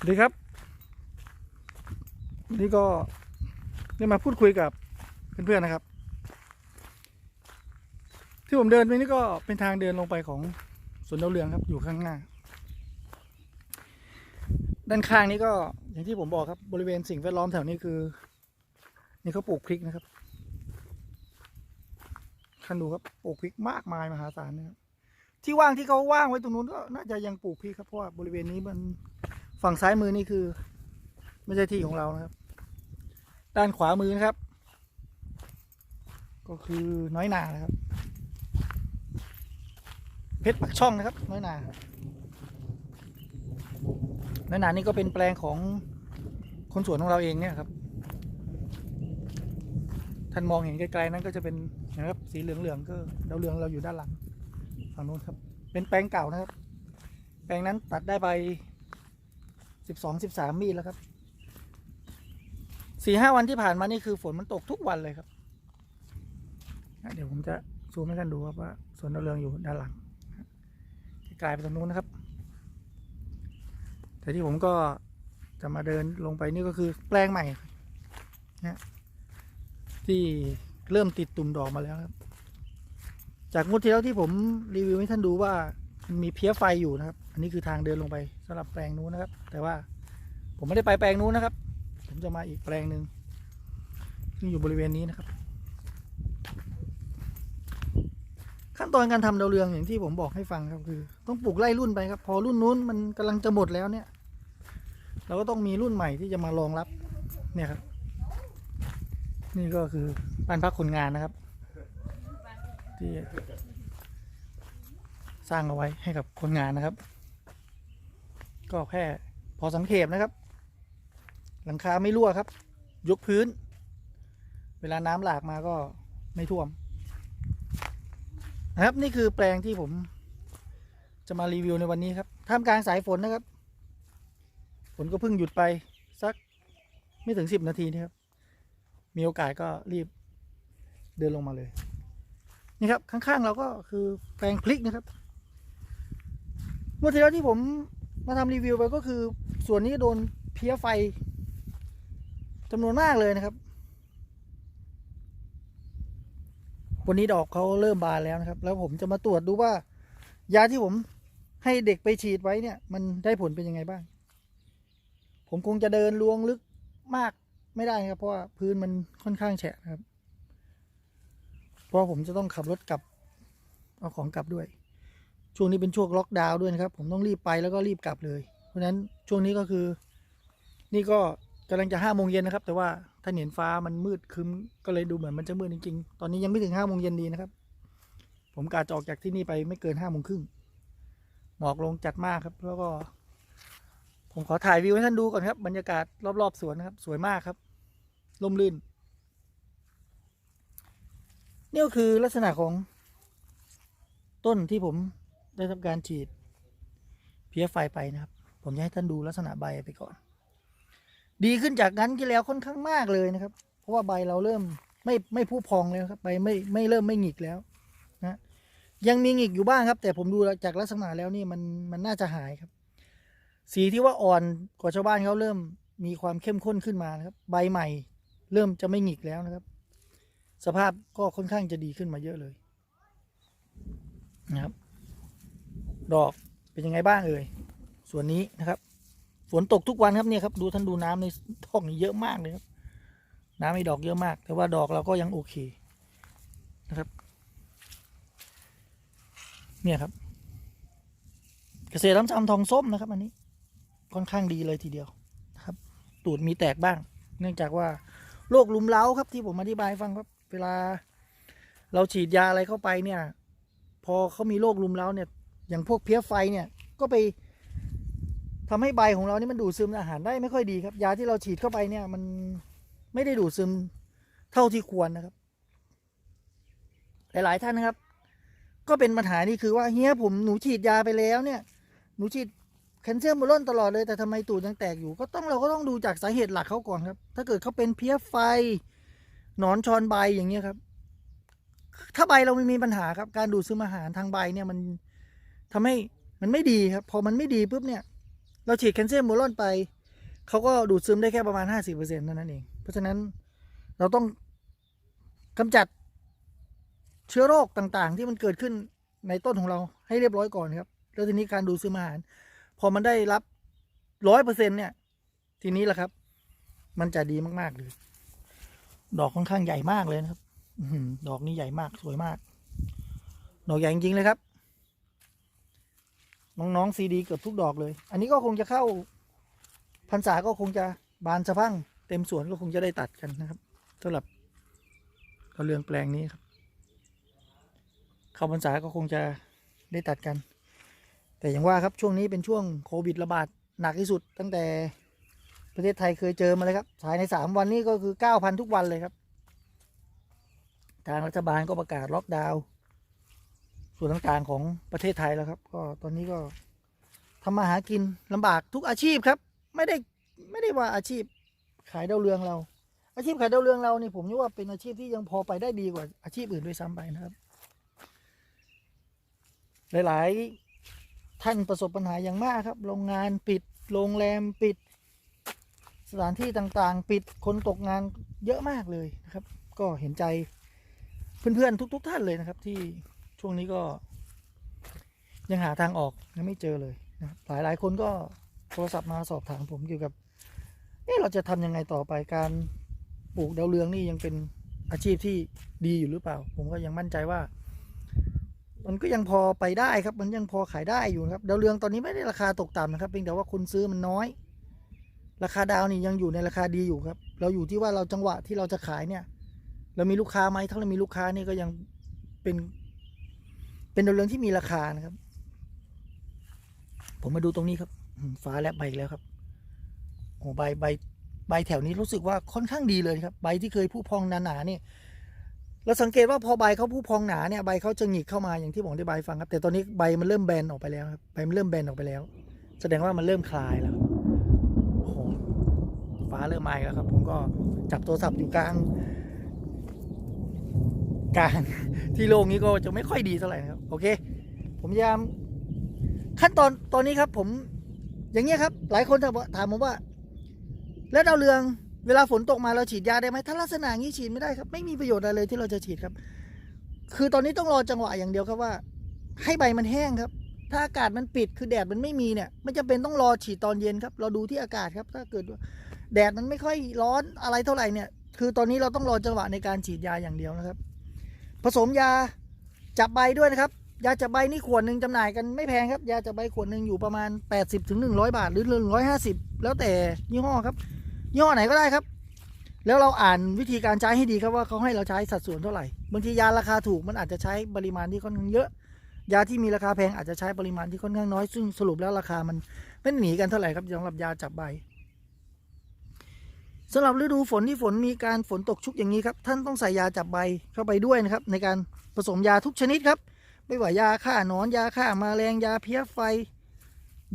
สวัสดีครับ วันนี้ก็ได้มาพูดคุยกับเพื่อนๆนะครับ ที่ผมเดินไปนี่ก็เป็นทางเดินลงไปของสวนดาวเรืองครับ อยู่ข้างหน้า ด้านข้างนี้ก็อย่างที่ผมบอกครับบริเวณสิ่งแวดล้อมแถวนี้คือ นี่เขาปลูกพริกนะครับท่านดูครับปลูกพริกมากมายมหาศาลนะครับที่ว่างที่เขาว่างไว้ตรงนู้นก็น่าจะยังปลูกพริกครับเพราะว่าบริเวณนี้มัน ฝั่งซ้ายมือนี่คือ ไม่ใช่ที่ของเรานะครับ ด้านขวามือนะครับ ก็คือน้อยนานะครับ เพชรปักช่องนะครับ น้อยนาน้อยนานี่ก็เป็นแปลงของคนสวนของเราเองเนี่ยครับท่านมองเห็นไกลๆนั้นก็จะเป็นนะครับสีเหลืองๆก็ดาวเรืองเราอยู่ด้านหลังฝั่งนู้นครับ เป็นแปลงเก่านะครับ แปลงนั้นตัดได้ไป สิบสองสิบสามมีแล้วครับสี่ห้าวันที่ผ่านมานี่คือฝนมันตกทุกวันเลยครับ เดี๋ยวผมจะซูมให้ท่านดูครับว่าสวนดาวเรืองอยู่ด้านหลังกลายไปตรงนู้นนะครับ แต่ที่ผมก็จะมาเดินลงไปนี่ก็คือแปลงใหม่นะที่เริ่มติดตุ่มดอกมาแล้วครับ จากงวดที่แล้วที่ผมรีวิวให้ท่านดูว่ามันมีเพี้ยไฟอยู่นะครับ อันนี้คือทางเดินลงไป สำหรับแปลงนู้นนะครับ แต่ว่าผมไม่ได้ไปแปลงนู้นนะครับ ผมจะมาอีกแปลงหนึ่งซึ่งอยู่บริเวณนี้นะครับ ขั้นตอนการทำดาวเรืองอย่างที่ผมบอกให้ฟังครับคือ ต้องปลูกไล่รุ่นไปครับ พอรุ่นนู้นมันกำลังจะหมดแล้วเนี่ย เราก็ต้องมีรุ่นใหม่ที่จะมารองรับเนี่ยครับ นี่ก็คือบ้านพักคนงานนะครับ ที่สร้างเอาไว้ให้กับคนงานนะครับ ก็แค่พอสังเกตนะครับ หลังคาไม่รั่วครับ ยกพื้น เวลาน้ำหลากมาก็ไม่ท่วม นะครับนี่คือแปลงที่ผมจะมารีวิวในวันนี้ครับท่ามกลางสายฝนนะครับ ฝนก็เพิ่งหยุดไปสักไม่ถึงสิบนาทีนะครับ มีโอกาสก็รีบเดินลงมาเลย นี่ครับข้างๆเราก็คือแปลงพริกนะครับเมื่อที่แล้วที่ผม มาทำรีวิวไปก็คือ ส่วนนี้โดนเพี้ยไฟจำนวนมากเลยนะครับ วันนี้ดอกเขาเริ่มบานแล้วนะครับ แล้วผมจะมาตรวจดูว่า ยาที่ผมให้เด็กไปฉีดไว้เนี่ย มันได้ผลเป็นยังไงบ้าง ผมคงจะเดินลวงลึกมากไม่ได้ครับ เพราะว่าพื้นมันค่อนข้างแฉะนะครับ เพราะผมจะต้องขับรถกลับ เอาของกลับด้วย ช่วงนี้เป็นช่วงล็อกดาวน์ด้วยนะครับ ผมต้องรีบไปแล้วก็รีบกลับเลย เพราะฉะนั้นช่วงนี้ก็คือ นี่ก็กำลังจะห้าโมงเย็นนะครับ แต่ว่าท่าเห็นฟ้ามันมืดคึมก็เลยดูเหมือนมันจะมืดจริงๆ ตอนนี้ยังไม่ถึงห้าโมงเย็นดีนะครับ ผมกาจะออกจากที่นี่ไปไม่เกินห้าโมงครึ่งหมอกลงจัดมากครับ แล้วก็ ผมขอถ่ายวิวให้ท่านดูก่อนครับ บรรยากาศรอบๆสวนนะครับ สวยมากครับร่มรื่นนี่ก็คือลักษณะของต้นที่ผม ได้ทำการฉีดเพี้ยไฟไปนะครับ ผมจะให้ท่านดูลักษณะใบไปก่อน ดีขึ้นจากนั้นที่แล้วค่อนข้างมากเลยนะครับ เพราะว่าใบเราเริ่มไม่ไม่พุพองแล้วครับใบไม่ไม่เริ่มไม่หงิกแล้วนะยังมีหงิกอยู่บ้างครับ แต่ผมดูจากลักษณะแล้วนี่มันมันน่าจะหายครับ สีที่ว่าอ่อนกว่าชาวบ้านเขาเริ่มมีความเข้มข้นขึ้นมานะครับ ใบใหม่ เริ่มจะไม่หงิกแล้วนะครับ สภาพก็ค่อนข้างจะดีขึ้นมาเยอะเลยนะครับ ดอกเป็นยังไงบ้างเอ่ยส่วนนี้นะครับฝนตกทุกวันครับเนี่ยครับดูท่านดูน้ำในท้องนี่เยอะมากเลยครับ น้ำในดอกเยอะมาก แต่ว่าดอกเราก็ยังโอเคนะครับ เนี่ยครับ เกษตรน้ำจำทองส้มนะครับ อันนี้ค่อนข้างดีเลยทีเดียวนะครับ ตูดมีแตกบ้าง เนื่องจากว่าโรคลุมเล้าครับที่ผมอธิบายฟังครับ เวลา เราฉีดยาอะไรเข้าไปเนี่ย พอเขามีโรคลุมเล้าเนี่ย อย่างพวกเพี้ยไฟเนี่ยก็ไปทำให้ใบของเรานี่มันดูดซึมอาหารได้ไม่ค่อยดีครับ ยาที่เราฉีดเข้าไปเนี่ย มันไม่ได้ดูดซึมเท่าที่ควรนะครับ หลาย ๆ ท่านนะครับ ก็เป็นปัญหานี่คือว่าเฮียผมหนูฉีดยาไปแล้วเนี่ย หนูฉีดแคลเซียมโบรอนตลอดเลยแต่ทำไมตูดยังแตกอยู่ ก็ต้องเราก็ต้องดูจากสาเหตุหลักเขาก่อนครับ ถ้าเกิดเขาเป็นเพี้ยไฟหนอนชอนใบอย่างเงี้ยครับ ถ้าใบเราไม่มีปัญหาครับ การดูดซึมอาหารทางใบเนี่ยมัน ทำให้มันไม่ดีครับ พอมันไม่ดีปุ๊บเนี่ย เราฉีดแคลเซียมโบรอนไป เขาก็ดูดซึมได้แค่ประมาณ 50%เท่านั้นเอง เพราะฉะนั้นเราต้องกำจัดเชื้อโรคต่างๆ ที่มันเกิดขึ้นในต้นของเราให้เรียบร้อยก่อนครับ แล้วทีนี้การดูดซึมอาหาร พอมันได้รับร้อยเปอร์เซ็นเนี่ย ทีนี้แหละครับ มันจะดีมากๆเลยดอกค่อนข้างใหญ่มากเลยนะครับดอกนี้ใหญ่มากสวยมาก ดอกใหญ่จริงๆเลยครับ น้องๆซีดีเกือบทุกดอกเลย อันนี้ก็คงจะเข้าพรรษาก็คงจะบานสะพั่งเต็มสวนก็คงจะได้ตัดกันนะครับสำหรับกระเรืองแปลงนี้ครับ เข้าพรรษาก็คงจะได้ตัดกัน แต่อย่างว่าครับช่วงนี้เป็นช่วงโควิดระบาดหนักที่สุด ตั้งแต่ประเทศไทยเคยเจอมาเลยครับภายในสามวันนี้ก็คือเก้าพันทุกวันเลยครับ ทางรัฐบาลก็ประกาศล็อกดาวน์ ส่วนต่างๆของประเทศไทยแล้วครับ ก็ตอนนี้ก็ทำมาหากินลำบากทุกอาชีพครับ ไม่ได้ไม่ได้ว่าอาชีพขายดาวเรืองเรา อาชีพขายดาวเรืองเรานี่ผมนึกว่าเป็นอาชีพที่ยังพอไปได้ดีกว่าอาชีพอื่นด้วยซ้ำไปนะครับ หลายๆท่านประสบปัญหาอย่างมากครับ โรงงานปิดโรงแรมปิด สถานที่ต่างๆ ปิดคนตกงานเยอะมากเลยนะครับ ก็เห็นใจเพื่อนๆทุก ๆ ท่านเลยนะครับที่ ช่วงนี้ก็ ยังหาทางออกยังไม่เจอเลยนะครับหลายคนก็โทรศัพท์มาสอบถามผมเกี่ยวกับเอ๊ะเราจะทำยังไงต่อไปการปลูกดาวเรืองนี่ยังเป็นอาชีพที่ดีอยู่หรือเปล่า ผมก็ยังมั่นใจว่า มันก็ยังพอไปได้ครับ มันยังพอขายได้อยู่ครับดาวเรืองตอนนี้ไม่ได้ราคาตกต่ำนะครับเพียงแต่ว่าคนซื้อมันน้อย ราคาดาวนี่ยังอยู่ในราคาดีอยู่ครับ เราอยู่ที่ว่าเราจังหวะที่เราจะขายเนี่ย เรามีลูกค้าไหมถ้าเรามีลูกค้านี่ก็ยังเป็น เป็นดาวเรืองที่มีราคานะครับ ผมมาดูตรงนี้ครับ ฟ้าแลบใบแล้วครับโอ้ใบใบใบแถวนี้รู้สึกว่าค่อนข้างดีเลยครับ ใบที่เคยผู้พองหนาๆเนี่ยเราสังเกตว่าพอใบเขาผู้พองหนาเนี่ยใบเขาจะหงิกเข้ามาอย่างที่ผมได้ใบฟังครับ แต่ตอนนี้ใบมันเริ่มแบนออกไปแล้วครับใบมันเริ่มแบนออกไปแล้ว แสดงว่ามันเริ่มคลายแล้วโอ้โหฟ้าเริ่มมาอีกแล้วครับ ผมก็จับโทรศัพท์อยู่กลาง กลางที่โล่งนี้ก็จะไม่ค่อยดีเท่าไหร่นะครับ โอเค ผมพยายามขั้นตอนตอนนี้ครับ ผมอย่างเงี้ยครับ หลายคนถามผมว่า แล้วดาวเรืองเวลาฝนตกมาเราฉีดยาได้ไหมถ้าลักษณะงนี้ฉีดไม่ได้ครับ ไม่มีประโยชน์อะไรเลยที่เราจะฉีดครับ คือตอนนี้ต้องรอจังหวะอย่างเดียวครับว่า ให้ใบมันแห้งครับ ถ้าอากาศมันปิดคือแดดมันไม่มีเนี่ยไม่จำเป็นต้องรอฉีดตอนเย็นครับ เราดูที่อากาศครับ ถ้าเกิดแดดมันไม่ค่อยร้อนอะไรเท่าไหร่เนี่ย คือตอนนี้เราต้องรอจังหวะในการฉีดยาอย่างเดียวนะครับ ผสมยาจับใบด้วยนะครับ ยาจับใบนี่ขวดหนึ่งจำหน่ายกันไม่แพงครับ ยาจับใบขวดหนึ่งอยู่ประมาณ 80ถึง100 บาท หรือ 150 แล้วแต่ยี่ห้อครับ ยี่ห้อไหนก็ได้ครับ แล้วเราอ่านวิธีการใช้ให้ดีครับว่าเขาให้เราใช้สัดส่วนเท่าไหร่ บางทียาราคาถูกมันอาจจะใช้ปริมาณที่ค่อนข้างเยอะ ยาที่มีราคาแพงอาจจะใช้ปริมาณที่ค่อนข้างน้อย ซึ่งสรุปแล้วราคามันไม่หนีกันเท่าไหร่ครับสำหรับยาจับใบสำหรับฤดูฝนที่ฝนมีการฝนตกชุกอย่างนี้ครับ ท่านต้องใส่ยาจับใบเข้าไปด้วยนะครับ ในการผสมยาทุกชนิดครับ ไม่ว่ายาฆ่าหนอนยาฆ่ามาแมลงยาเพี้ยไฟ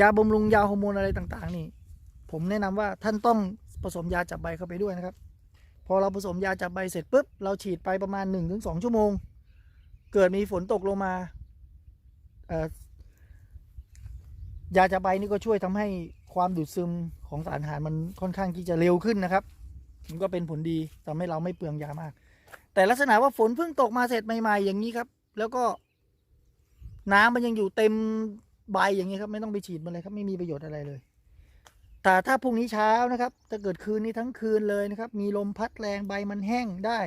ยาบำรุงยาฮอร์โมนอะไรต่างๆ นี่ ผมแนะนำว่าท่านต้องผสมยาจับใบเข้าไปด้วยนะครับ พอเราผสมยาจับใบเสร็จปุ๊บเราฉีดไปประมาณ 1-2 ชั่วโมง เกิดมีฝนตกลงมายาจับใบนี่ก็ช่วยทำให้ความดูดซึมของสารอาหารมันค่อนข้างที่จะเร็วขึ้นนะครับ มันก็เป็นผลดีทำให้เราไม่เปลืองยามาก แต่ลักษณะว่าฝนเพิ่งตกมาเสร็จใหม่ ๆ อย่างนี้ครับ แล้วก็ น้ำมันยังอยู่เต็มใบอย่างนี้ครับ ไม่ต้องไปฉีดมันเลยครับ ไม่มีประโยชน์อะไรเลยแต่ถ้าพรุ่งนี้เช้านะครับถ้าเกิดคืนนี้ทั้งคืนเลยนะครับ มีลมพัดแรงใบมันแห้งได้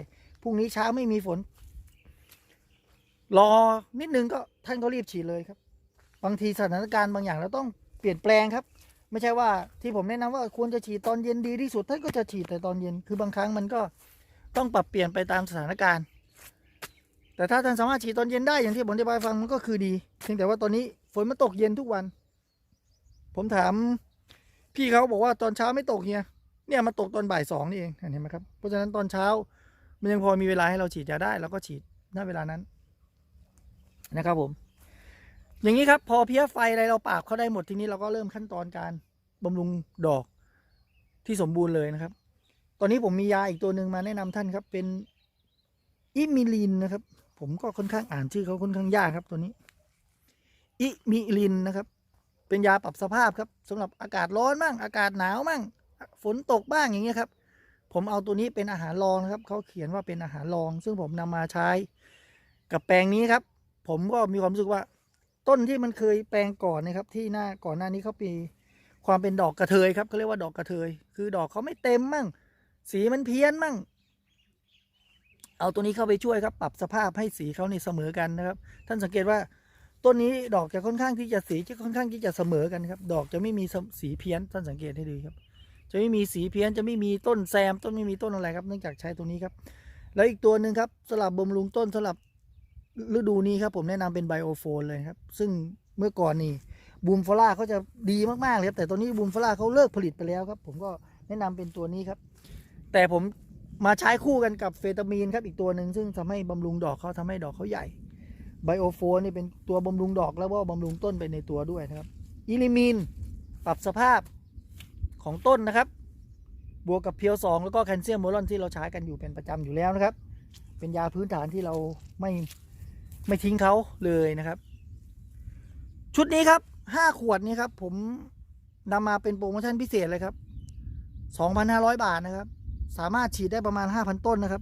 พรุ่งนี้เช้าไม่มีฝน รอนิดนึงก็ท่านก็รีบฉีดเลยครับ บางทีสถานการณ์บางอย่างเราต้องเปลี่ยนแปลงครับ ไม่ใช่ว่าที่ผมแนะนำว่าควรจะฉีดตอนเย็นดีที่สุดท่านก็จะฉีดแต่ตอนเย็นคือบางครั้งมันก็ต้องปรับเปลี่ยนไปตามสถานการณ์ แต่ถ้าท่านสามารถฉีดตอนเย็นได้อย่างที่ผมอธิบายฟังมันก็คือดีเพียงแต่ว่าตอนนี้ฝนมันตกเย็นทุกวัน ผมถาม พี่เขาบอกว่าตอนเช้าไม่ตกเนี่ยเนี่ยมาตกตอนบ่ายสองนี่เองเห็นไหมครับเพราะฉะนั้นตอนเช้ามันยังพอมีเวลาให้เราฉีดยาได้เราก็ฉีดณเวลานั้นนะครับผม อย่างนี้ครับพอเพี้ยไฟอะไรเราปราบเขาได้หมดทีนี้เราก็เริ่มขั้นตอนการบำรุงดอกที่สมบูรณ์เลยนะครับ ตอนนี้ผมมียาอีกตัวหนึ่งมาแนะนำท่านครับเป็นอิมิลินนะครับ ผมก็ค่อนข้างอ่านชื่อเขาค่อนข้างยากครับตัวนี้ อิมิลินนะครับ เป็นยาปรับสภาพครับสำหรับอากาศร้อนมั่งอากาศหนาวมั่งฝนตกบ้างอย่างเงี้ยครับ ผมเอาตัวนี้เป็นอาหารรองนะครับเขาเขียนว่าเป็นอาหารรอง ซึ่งผมนำมาใช้กับแปลงนี้ครับ ผมก็มีความรู้สึกว่า ต้นที่มันเคยแปลงก่อนนะครับ ที่หน้าก่อนหน้านี้เขาปีความเป็นดอกกระเทยครับเขาเรียกว่าดอกกระเทย คือดอกเขาไม่เต็มมั่ง สีมันเพี้ยนมั่ง เอาตัวนี้เข้าไปช่วยครับปรับสภาพให้สีเขาในเสมอกันนะครับ ท่านสังเกตว่าต้นนี้ดอกจะค่อนข้างที่จะสีจะค่อนข้างที่จะเสมอกันครับ ดอกจะไม่มีสีเพี้ยนท่านสังเกตให้ดีครับ จะไม่มีสีเพี้ยนจะไม่มีต้นแซม ต้นไม่มีต้นอะไรครับเนื่องจากใช้ตัวนี้ครับ แล้วอีกตัวหนึ่งครับสลับบำรุงต้นสลับฤดูนี้ครับผมแนะนำเป็นไบโอโฟนเลยครับ ซึ่งเมื่อก่อนนี่บูมฟล่าเขาจะดีมากๆเลยครับแต่ตอนนี้บูมฟล่าเขาเลิกผลิตไปแล้วครับ ผมก็แนะนำเป็นตัวนี้ครับ แต่ผม มาใช้คู่กันกับเฟตามีนครับอีกตัวหนึ่งซึ่งทำให้บำรุงดอกเขาทำให้ดอกเขาใหญ่ไบโอโฟนนี่เป็นตัวบำรุงดอกแล้วก็บำรุงต้นไปในตัวด้วยนะครับอิลิมินปรับสภาพของต้นนะครับ บวกกับเพียวสองแล้วก็แคลเซียมโมลอนที่เราใช้กันอยู่เป็นประจำอยู่แล้วนะครับ เป็นยาพื้นฐานที่เราไม่ไม่ทิ้งเขาเลยนะครับ ชุดนี้ครับห้าขวดนี้ครับผมนำมาเป็นโปรโมชั่นพิเศษเลยครับสองพันห้าร้อยบาทนะครับ สามารถฉีดได้ประมาณห้าพันต้นนะครับ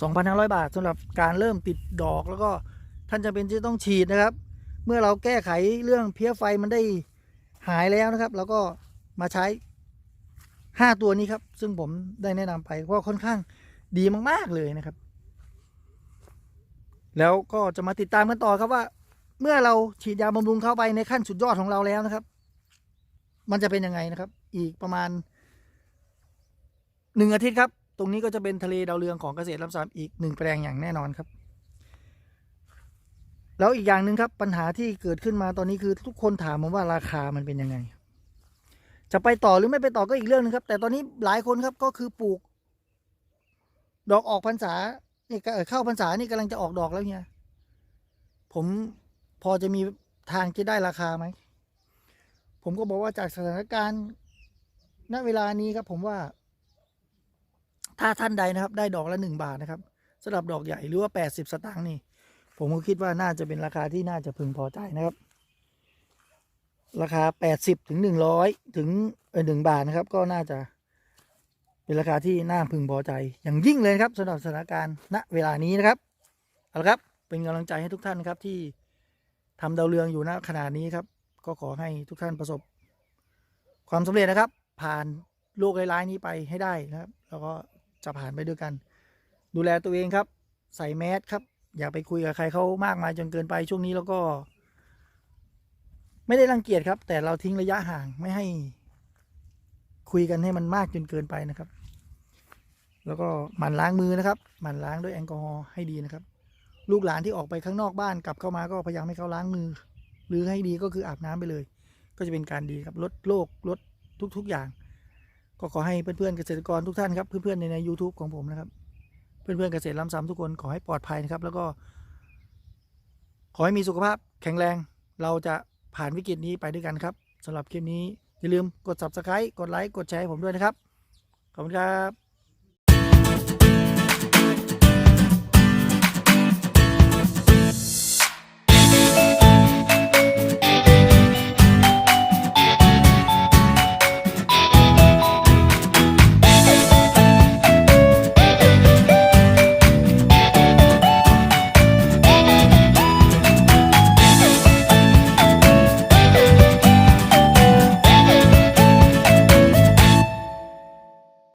สองพันห้าร้อยบาทสำหรับการเริ่มติดดอกแล้วก็ท่านจำเป็นจะต้องฉีดนะครับ เมื่อเราแก้ไขเรื่องเพี้ยไฟมันได้หายแล้วนะครับ แล้วก็มาใช้ห้าตัวนี้ครับ ซึ่งผมได้แนะนำไปว่าะค่อนข้างดีมาก ๆ เลยนะครับ แล้วก็จะมาติดตามกันต่อครับว่า เมื่อเราฉีดยาบำรุงเข้าไปในขั้นสุดยอดของเราแล้วนะครับ มันจะเป็นยังไงนะครับ อีกประมาณ หนึ่งอาทิตย์ครับ ตรงนี้ก็จะเป็นทะเลดาวเรืองของเกษตรรับสามอีกหนึ่งแปลงอย่างแน่นอนครับ แล้วอีกอย่างหนึ่งครับ ปัญหาที่เกิดขึ้นมาตอนนี้คือทุกคนถามผมว่าราคามันเป็นยังไง จะไปต่อหรือไม่ไปต่อก็อีกเรื่องหนึงครับ แต่ตอนนี้หลายคนครับก็คือปลูก ดอกออกพรรษาเนี่ยเข้าพรรษานี่กำลังจะออกดอกแล้วเนี่ยผมพอจะมีทางจะได้ราคาไหม ผมก็บอกว่าจากสถานการณ์ณเวลานี้ครับผมว่า ถ้าท่านใดนะครับได้ดอกละหนึ่งบาทนะครับสำหรับดอกใหญ่หรือว่าแปดสิบสตางค์นี่ ผมก็คิดว่าน่าจะเป็นราคาที่น่าจะพึงพอใจนะครับ ราคา80ถึง100ถึงเออหนึ่งบาทนะครับ ก็น่าจะเป็นราคาที่น่าพึงพอใจ อย่างยิ่งเลยครับสำหรับสถานการณ์ณเวลานี้นะครับเอาละครับเป็นกำลังใจให้ทุกท่านครับที่ทำดาวเรืองอยู่ณขณะนี้ครับ ก็ขอให้ทุกท่านประสบ ความสำเร็จนะครับ ผ่านโรคร้ายๆนี้ไปให้ได้นะครับ แล้วก็ จะผ่านไปด้วยกัน ดูแลตัวเองครับ ใส่แมสครับ อย่าไปคุยกับใครเขามากมายจนเกินไปช่วงนี้แล้วก็ ไม่ได้รังเกียจครับ แต่เราทิ้งระยะห่างไม่ให้ คุยกันให้มันมากจนเกินไปนะครับ แล้วก็หมั่นล้างมือนะครับ หมั่นล้างด้วยแอลกอฮอล์ให้ดีนะครับ ลูกหลานที่ออกไปข้างนอกบ้านกลับเข้ามาก็พยายามให้เขาล้างมือ หรือให้ดีก็คืออาบน้ำไปเลย ก็จะเป็นการดีครับลดโรคลดทุก ๆอย่าง ก็ขอให้เพื่อนๆเกษตรกรทุกท่านครับเพื่อนๆในใน u t u b e ของผมนะครับ เพื่อนๆเกษตรล้ำซ้ำทุกคนขอให้ปลอดภัยนะครับ แล้วก็ ขอให้มีสุขภาพแข็งแรง เราจะผ่านวิกฤตนี้ไปด้วยกันครับสำหรับคลิปนี้อย่าลืมกด subscribe กดไลค์กดแชร์ให้ผมด้วยนะครับขอบคุณครับ